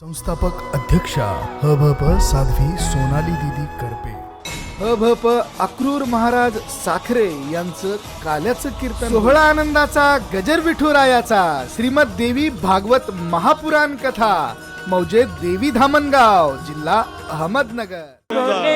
संस्थापक अध्यक्षा हभप साध्वी सोनाली दिदी करपे. हभप अक्रूर महाराज साखरे यांचं काल्याचं कीर्तन. सोहळा आनंदाचा गजर विठुरायाचा श्रीमद देवी भागवत महापुराण कथा मौजे देवी धामणगाव जिल्हा अहमदनगर.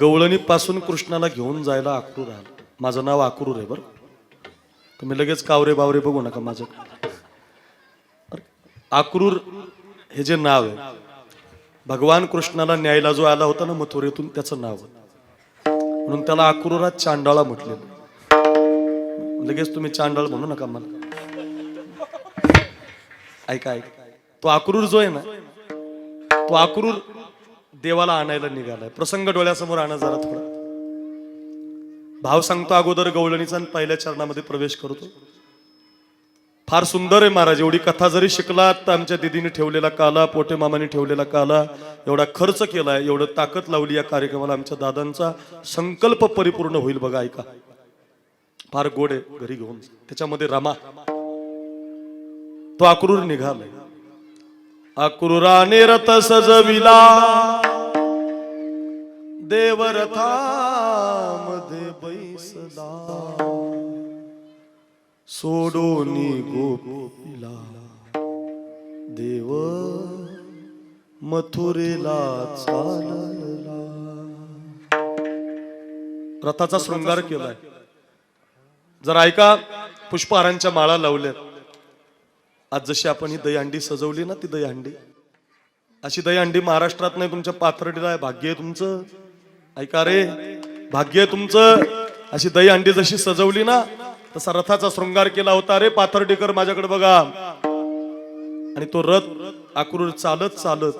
गवळणीपासून कृष्णाला घेऊन जायला अक्रूर आलं माझं नाव आक्रूर आहे बरं. तुम्ही लगेच कावरे बावरे बघू नका माझं आक्रूर हे जे नाव आहे भगवान कृष्णाला न्यायला जो आला होता ना मथुरेतून त्याचं नाव म्हणून त्याला अक्रूरात चांडाळा म्हटलेलं लगेच तुम्ही चांडाळ म्हणू नका मला. ऐका ऐका. तो आक्रूर जो आहे ना तो आक्रूर देवाला आणायला निघालाय. प्रसंग डोळ्यासमोर आणा जरा थोडा. भाव सांगतो अगोदर गवळणीचा आणि पहिल्या चरणामध्ये प्रवेश करतो. फार सुंदर आहे महाराज एवढी कथा जरी शिकलात तर आमच्या दिदीने ठेवलेला काला पोटे मामाने ठेवलेला काला एवढा खर्च केलाय एवढं ताकद लावली या कार्यक्रमाला आमच्या दादांचा संकल्प परिपूर्ण होईल बघा ऐका. फार गोड आहे घरी घेऊन त्याच्यामध्ये रमा. तो आक्रूर निघालाय. अक्रूराने रथ सजविला. देवरथामध्ये बैसला. सोडोनी गोपीला देव मथुरेला चालला. रथाचा शृंगार केलाय. जर ऐका पुष्पहारांच्या माळा लावल्यात आज जशी आपण ही दहीहंडी सजवली ना ती दहीहंडी अशी दहीहंडी महाराष्ट्रात नाही तुमच्या पाथर्डीला आहे. भाग्य आहे तुमचं. ऐका रे भाग्य आहे तुमचं. अशी दहीहंडी जशी सजवली ना तसा रथाचा शृंगार केला होता रे पाथर्डीकर माझ्याकडे बघा. आणि तो रथ आक्रूर चालत चालत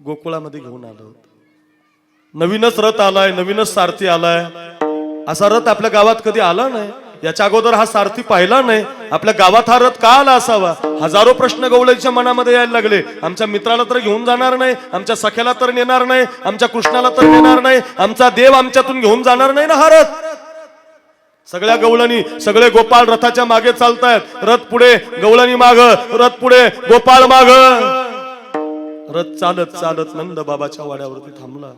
गोकुळामध्ये घेऊन आलो नवीनच रथ आलाय नवीनच सारथी आलाय. असा रथ आपल्या गावात कधी आला नाही. याच्या अगोदर हा सारथी पाहिला नाही. आपल्या गावात हा रथ का आला असावा? हजारो प्रश्न गवळीच्या मनामध्ये यायला लागले. आमच्या मित्राला तर घेऊन जाणार नाही आमच्या सख्याला तर नेणार नाही आमच्या कृष्णाला तर नेणार नाही आमचा देव आमच्यातून घेऊन जाणार नाही ना हा रथ? सगळ्या गवळणी सगळे गोपाळ रथाच्या मागे चालतायत. रथ पुढे गवळणी माग. रथ पुढे गोपाळ माग. रथ चालत चालत नंद बाबाच्या वाड्यावरती थांबला.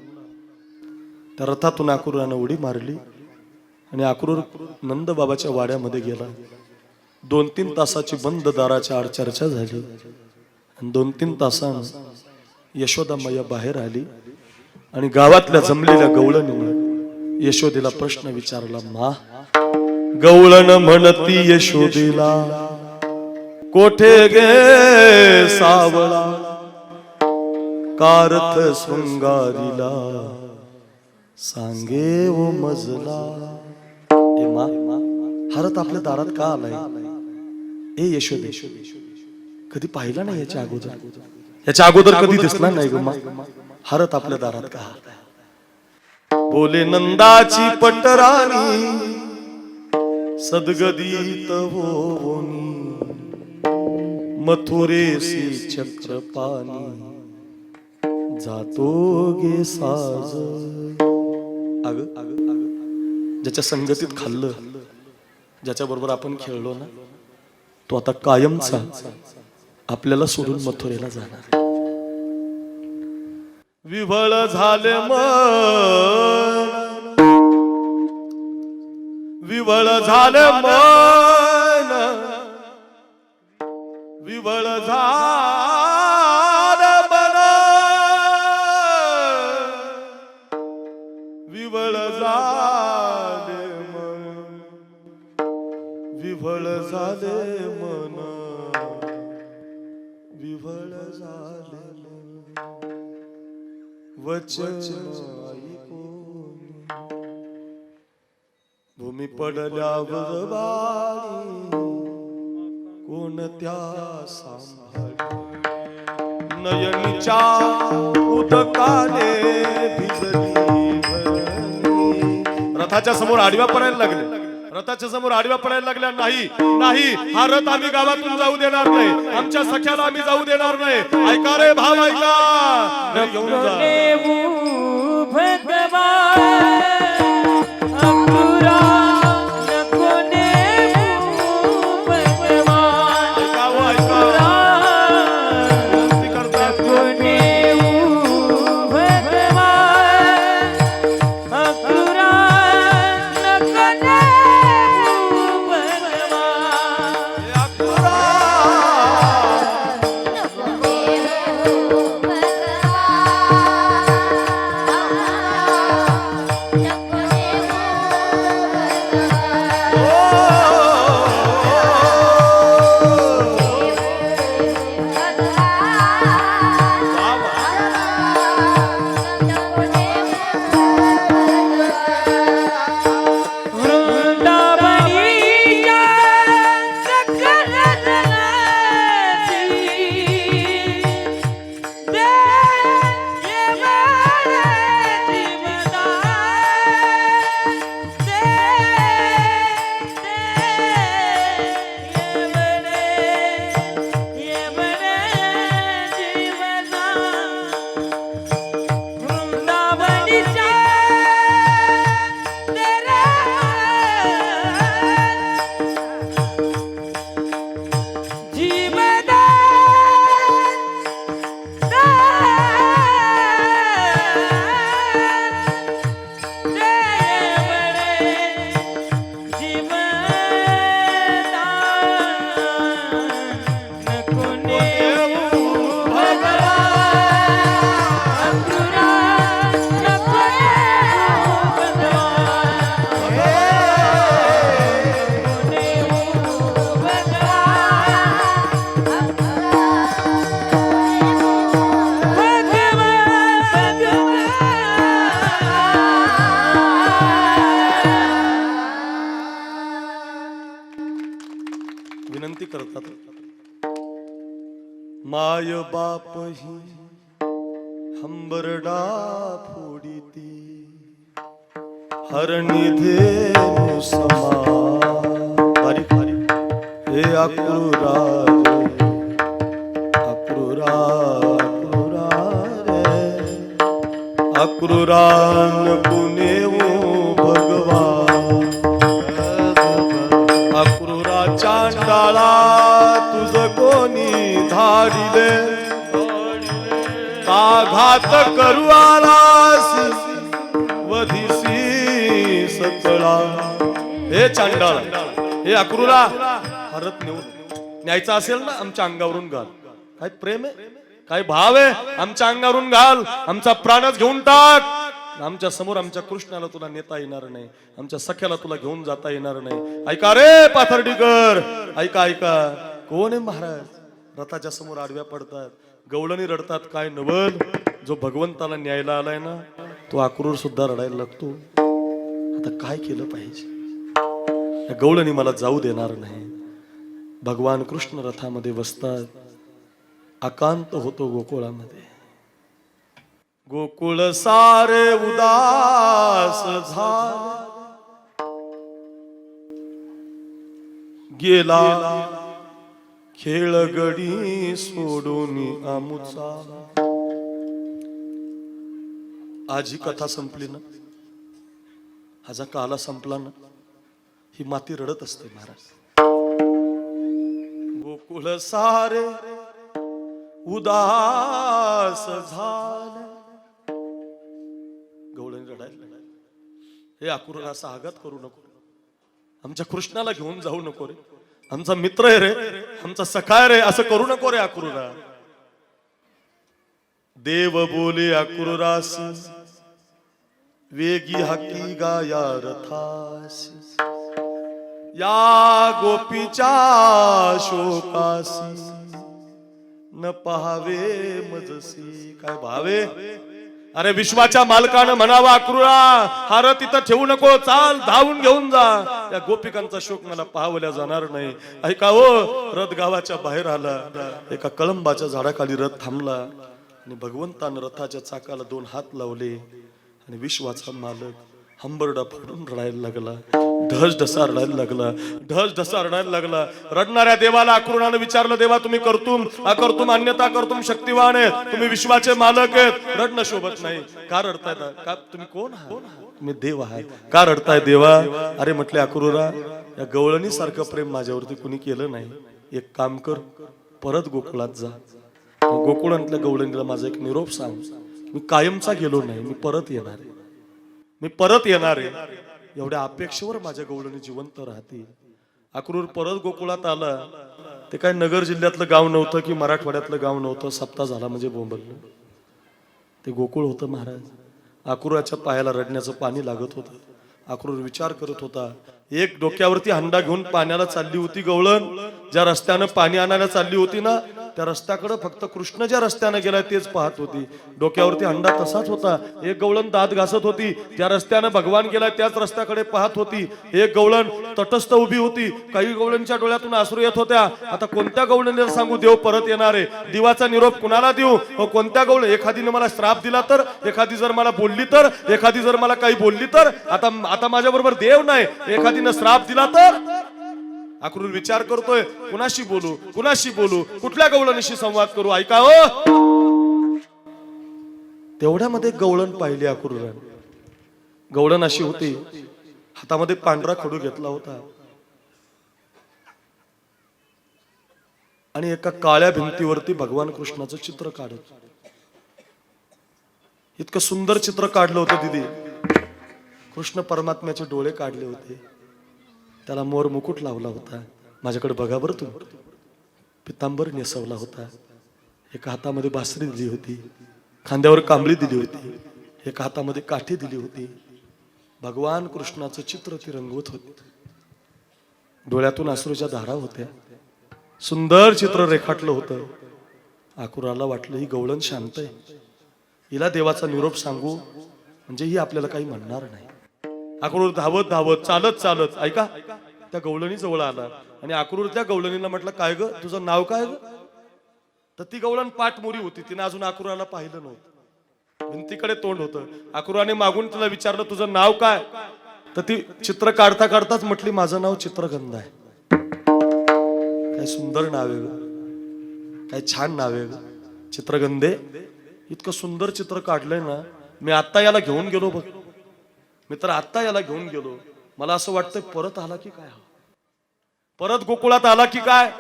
त्या रथातून आकुरानं उडी मारली. आणि अक्रूर नंद बाबाच्या वाड्यामध्ये गेला. दोन तीन तासाची बंद दाराच्या आड चर्चा झाली. आणि दोन तीन तासानं यशोदा मैया बाहेर आली आणि गावातल्या जमलेल्या गवळणीनं यशोदेला प्रश्न विचारला मा गवळण म्हणती यशोदेला कोठे गे सावळा? कारथ शृंगारीला सांगे ओ मजला. एम्मा हरत आपल्या दारात का आलाय? ए यशोदे कधी पाहिला नाही याच्या अगोदर? याच्या अगोदर कधी दिसला नाही ग हरत आपल्या दारात का? बोले नंदाची पटराणी सदगदीत होनी मथुरेसी चक्रपाणी जातो गे साज. अग अग अग. ज्याच्या संगतीत खाल्लं ज्याच्या बरोबर आपण खेळलो ना तो आता कायमचा आपल्याला सोडून मथुरेला जाणार विभळ झाले मन विवळ झालं मन विवळ झा मन विवळ झाले मन वचन भूमी पडल्यावर कोणत्या सांभाळ. नयनीच्या उदकाने भिजली रथाच्या समोर आडव्या पडायला लागले. रथाच्या समोर आडव्या पडायला लागल्या. नाही नाही हा रथ आम्ही गावातून जाऊ देणार नाही. आमच्या सख्याला आम्ही जाऊ देणार नाही. ऐका रे भाव ऐका हरणी धेनु समा बारीक बारीक हे अक्रूरा रे, अक्रूरा अक्रूरा रे अक्रूरान पुनेऊ भगवान अक्रूरा चांडाळा तुझ कोणी धाडिले का घात करू आलास हे चांडाळ हे अक्रूला. हरत नेऊन. न्यायचं असेल ना आमच्या अंगावरून घाल. काय प्रेम आहे? काय भाव आहे? आमच्या अंगावरून घाल. आमचा प्राणच घेऊन टाक. आमच्यासमोर आमच्या कृष्णाला तुला नेता येणार नाही. आमच्या सख्याला तुला घेऊन जाता येणार नाही. ऐका रे पाथर्डीकर. ऐका ऐका. कोण आहे महाराज? रथाच्या समोर आडव्या पडतात. गवळणी रडतात. काय नवल? जो भगवंताला न्यायला आलाय ना तो आक्रूर सुद्धा रडायला लागतो. आता काय केलं पाहिजे? या गवळणी मला जाऊ देणार नाही. भगवान कृष्ण रथामध्ये बसतात. अकांत होतो गोकुळामध्ये. गोकुळ सारे उदास झाले. गेला खेळगडी सोडून आमुचा. आजी कथा संपली ना? आजा काला संपला ना? ही माती रडत असते महाराज. गोकुळ सारे उदास झाले. गवळणी रडायला हे अकुरा असा आघात करू नको. आमच्या कृष्णाला घेऊन जाऊ नको रे. आमचा मित्र आहे रे. आमचा सकाळ रे. असं करू नको रे अकुरुरा देव बोले अक्रूरासी वेगी हकी गाया रथासी या गोपीच्या शोकासी. न पहावे मजसी. काय भावे? अरे विश्वाच्या मालकानं म्हणावा अक्रूरा हा रथ इथं ठेवू नको चाल धावून घेऊन जा. या गोपिकांचा शोक मला पाहावल्या जाणार नाही. ऐका हो रथ गावाच्या बाहेर आला. एका कळंबाच्या झाडाखाली रथ थांबला आणि भगवंतानं रथाच्या चाकाला दोन हात लावले आणि विश्वाचा मालक हंबरडा फाडून रडायला लागला. ढस ढसा रडायला लागला. ढस ढसा रडायला लागला. रडणाऱ्या देवाला आक्रोणानं विचारलं देवा तुम्ही करतुम अकर्तुम अन्यता करतुम शक्तिवान आहेत. तुम्ही विश्वाचे मालक आहेत. रडणं शोभत नाही. का रडताय का तुम्ही कोण आहात? तुम्ही देव आहात का रडताय देवा? अरे म्हटले अक्रूरा या गवळणी सारखं प्रेम माझ्यावरती कुणी केलं नाही. एक काम कर परत गोकुळात जा. गोकुळातल्या गवळणीला माझा एक निरोप सांग. मी कायमचा गेलो नाही. मी परत येणार आहे. मी परत येणार आहे. एवढ्या अपेक्षेवर माझ्या गवळणी जिवंत राहतील. अक्रूर परत गोकुळात आला. ते काय नगर जिल्ह्यातलं गाव नव्हतं की मराठवाड्यातलं गाव नव्हतं? सप्ताह झाला म्हणजे बोंबललं ते गोकुळ होतं महाराज. अक्रूराच्या पायाला रडण्याचं पाणी लागत होतं. अक्रूर विचार करत होता एक डोक्यावरती हंडा घेऊन पाण्याला चालली होती गवळण. ज्या रस्त्यानं पाणी आणायला चालली होती ना त्या रस्त्याकडे फक्त कृष्ण ज्या रस्त्यानं गेलाय तेच पाहत होती. डोक्यावरती हंडा तसाच होता. एक गवळण दात घासत होती. त्या रस्त्यानं भगवान गेलाय त्याच रस्त्याकडे पाहत होती. एक गवळण तटस्थ उभी होती. काही गवळणच्या डोळ्यातून आसरू येत होत्या. आता कोणत्या गवळणीला सांगू देव परत येणार आहे. दिवाचा निरोप कुणाला देऊ? हो, कोणत्या गवळ एखादीने मला श्राप दिला तर एखादी जर मला बोलली तर एखादी जर मला काही बोलली तर आता आता माझ्याबरोबर देव नाही. तिनं श्राप दिला तर? अक्रूर विचार करतोय. कुणाशी बोलू? कुणाशी बोलू? कुठल्या गवळणीशी संवाद करू? ऐका हो. तेवढ्यामध्ये गवळण पाहिली अक्रूरान गवळण अशी होती. हातामध्ये पांढरा खडू घेतला होता. आणि एका काळ्या भिंतीवरती भगवान कृष्णाचं चित्र काढत. इतकं सुंदर चित्र काढलं होतं दिदी. कृष्ण परमात्म्याचे डोळे काढले होते. त्याला मोर मुकुट लावला होता. माझ्याकडे बघा बरं तू पितांबर नेसवला होता. एका हातामध्ये बासरी दिली होती. खांद्यावर कांबळी दिली होती. एका हातामध्ये काठी दिली होती. भगवान कृष्णाचं चित्र ती रंगवत होती. डोळ्यातून आसरूच्या धारा होत्या. सुंदर चित्र रेखाटलं होतं. आकुराला वाटलं ही गवळण शांत आहे. हिला देवाचा निरोप सांगू म्हणजे ही आपल्याला काही म्हणणार नाही. अक्रूर धावत धावत चालत चालत ऐका त्या गवळणी जवळ आला. आणि अक्रूर त्या गवळणीला म्हटलं काय ग? तुझं नाव काय ग? तर ती गवळण पाठमोरी होती. तिने अजून अक्रूराला पाहिलं नव्हतं. भिंतीकडे तोंड होतं. अक्रूराने मागून तिला विचारलं तुझं नाव काय? तर ती चित्र काढता काढताच म्हटली माझं नाव चित्रगंध आहे. काय सुंदर नाव आहे ग. काय छान नाव आहे ग. चित्रगंधे इतकं सुंदर चित्र काढलंय ना मी आता याला घेऊन गेलो बघ. मी तर आत्ता याला घेऊन गेलो. मला असं वाटतंय परत आला की काय परत गोकुळात आला की काय?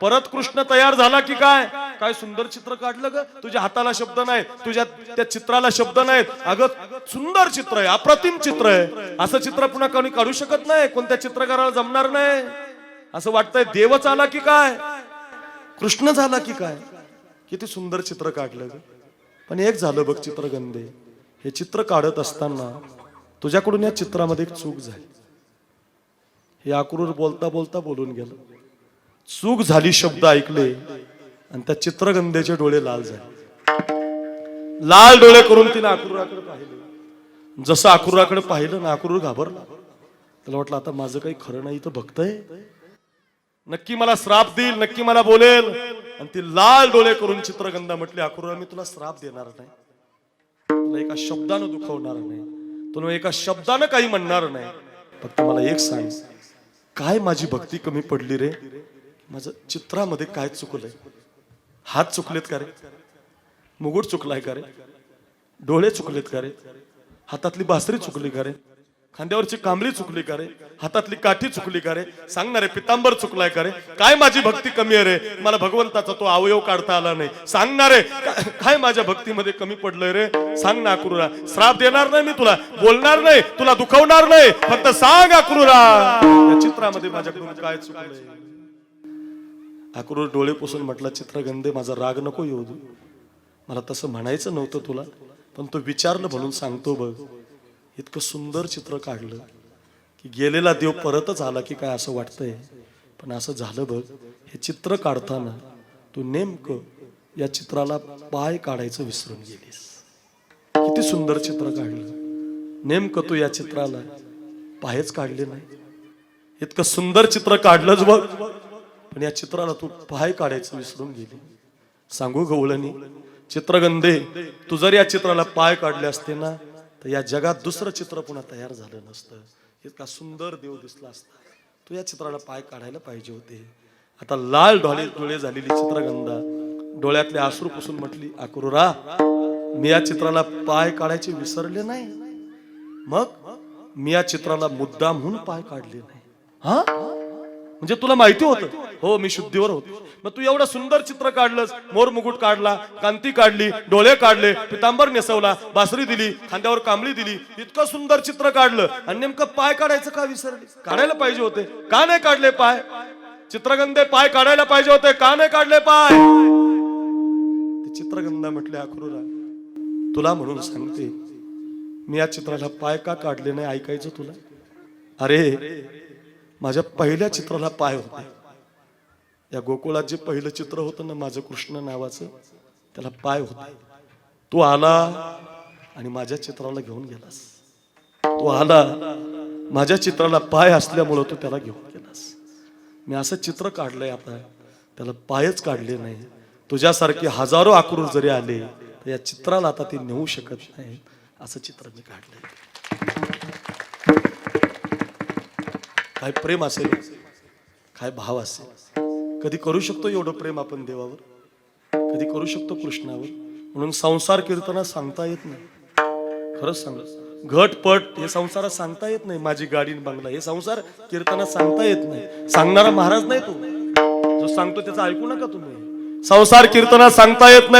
परत कृष्ण तयार झाला की काय? काय सुंदर चित्र काढलं ग? तुझ्या हाताला शब्द नाही तुझ्या त्या चित्राला शब्द नाहीत. अगं सुंदर चित्र आहे अप्रतिम चित्र आहे. असं चित्र पुन्हा कोणी काढू शकत नाही कोणत्या चित्रकाराला जमणार नाही. असं वाटतंय देवच आला की काय? कृष्ण झाला की काय? किती सुंदर चित्र काढलं ग. पण एक झालं बघ चित्रगंधे. हे चित्र काढत असताना तुझ्याकडून या चित्रामध्ये एक चूक झाली. हे आक्रूर बोलता बोलता बोलून गेलं. चूक झाली शब्द ऐकले आणि त्या चित्रगंधेचे डोळे लाल झाले. लाल डोळे करून तिने आक्रूराकडे पाहिलं. जसं आक्रूराकडे पाहिलं ना आक्रूर घाबरला. त्याला वाटलं आता माझं काही खरं नाही तर बघतय नक्की मला श्राप देईल नक्की मला बोलेल. आणि ती लाल डोळे करून चित्रगंधा म्हटली आक्रूरा मी तुला श्राप देणार नाही. तुला एका शब्दानं दुखवणार नाही. पण एका शब्दानं काही म्हणणार नाही. फक्त मला एक सांग काय माझी भक्ती कमी पडली रे? माझं चित्रामध्ये काय चुकलंय? हात चुकलेत का रे? मुगुट चुकलाय का रे? डोळे चुकलेत का रे? हातातली बासरी चुकली का रे? खांद्यावरची कांबळी चुकली का रे? हातातली काठी चुकली का रे? सांगणारे रे पितांबर चुकलाय का रे? काय माझी भक्ती कमी आहे रे? मला भगवंताचा तो अवयव काढता आला नाही. सांगणार रे काय माझ्या भक्तीमध्ये कमी पडलंय रे? सांग ना अक्रूरा. श्राप देणार नाही मी तुला. बोलणार नाही. तुला दुखवणार नाही. फक्त सांग अक्रूरा. या चित्रामध्ये माझ्याकडून काय चुकलंय अक्रूर डोळे पुसून म्हटलं चित्रगंधे माझा राग नको येऊ दे. मला तसं म्हणायचं नव्हतं तुला पण तो विचारलं म्हणून सांगतो बघ. इतकं सुंदर चित्र काढलं की गेलेला देव परतच आला की काय असं वाटतंय. पण असं झालं बघ हे चित्र काढताना तू नेमकं या चित्राला पाय काढायचं विसरून गेलीस. किती सुंदर चित्र काढलं. नेमकं तू या चित्राला पायच काढले नाही. इतकं सुंदर चित्र काढलंच बघ. पण या चित्राला तू पाय काढायचं विसरून गेली. सांगू गवळणी चित्रगंधे तू जर या चित्राला पाय काढले असते ना तर या जगात दुसरं चित्र पुन्हा तयार झालं नसतं. इतका सुंदर देव दिसला असता. तो या चित्राला पाय काढायला पाहिजे होते. आता लाल डोळे डोळे झालेली चित्रगंधा डोळ्यातले आश्रू पुसून म्हटली अक्रूरा मी या चित्राला पाय काढायचे विसरले नाही. मग? मी या चित्राला मुद्दाम पाय काढले नाही. हा? म्हणजे तुला माहिती होतं? हो मी शुद्धीवर होतो. मग तू एवढं सुंदर चित्र काढलंस मोर मुकुट काढला कांती काढली डोळे काढले पितांबर नेसवला बासरी दिली खांद्यावर कांबळी दिली इतकं सुंदर चित्र काढलं आणि नेमकं पाय काढायचं का विसरले? काढायला पाहिजे होते. का नाही काढले पाय? चित्रगंधे पाय काढायला पाहिजे होते. का नाही काढले पाय? ते चित्रगंधा म्हटले अक्रूरा तुला म्हणून सांगते मी या चित्राला पाय का काढले नाही ऐकायचं तुला? अरे माझ्या पहिल्या चित्राला पाय होते. या गोकुळात जे पहिलं चित्र होतं ना माझं कृष्ण नावाचं त्याला पाय होते. तू आला आणि माझ्या चित्राला घेऊन गेलास. तू आला माझ्या चित्राला पाय असल्यामुळं तू त्याला घेऊन गेलास. मी असं चित्र काढलंय आता त्याला पायच काढले नाही. तुझ्यासारखे हजारो आक्रूर जरी आले तर या चित्राला आता ते नेऊ शकत नाही असं चित्र मी काढलंय. काय प्रेम असेल काय भाव असेल. कधी करू शकतो एवढं प्रेम आपण देवावर? कधी करू शकतो कृष्णावर? म्हणून संसार कीर्तना सांगता येत नाही. खरंच सांग. घटपट हे संसारात सांगता येत नाही. माझी गाडी बंगला हे संसार कीर्तनात सांगता येत नाही. सांगणारा महाराज नाही तो. जो सांगतो त्याचा ऐकू नका तुम्ही. संसार कीर्तना सांगता येत नाही.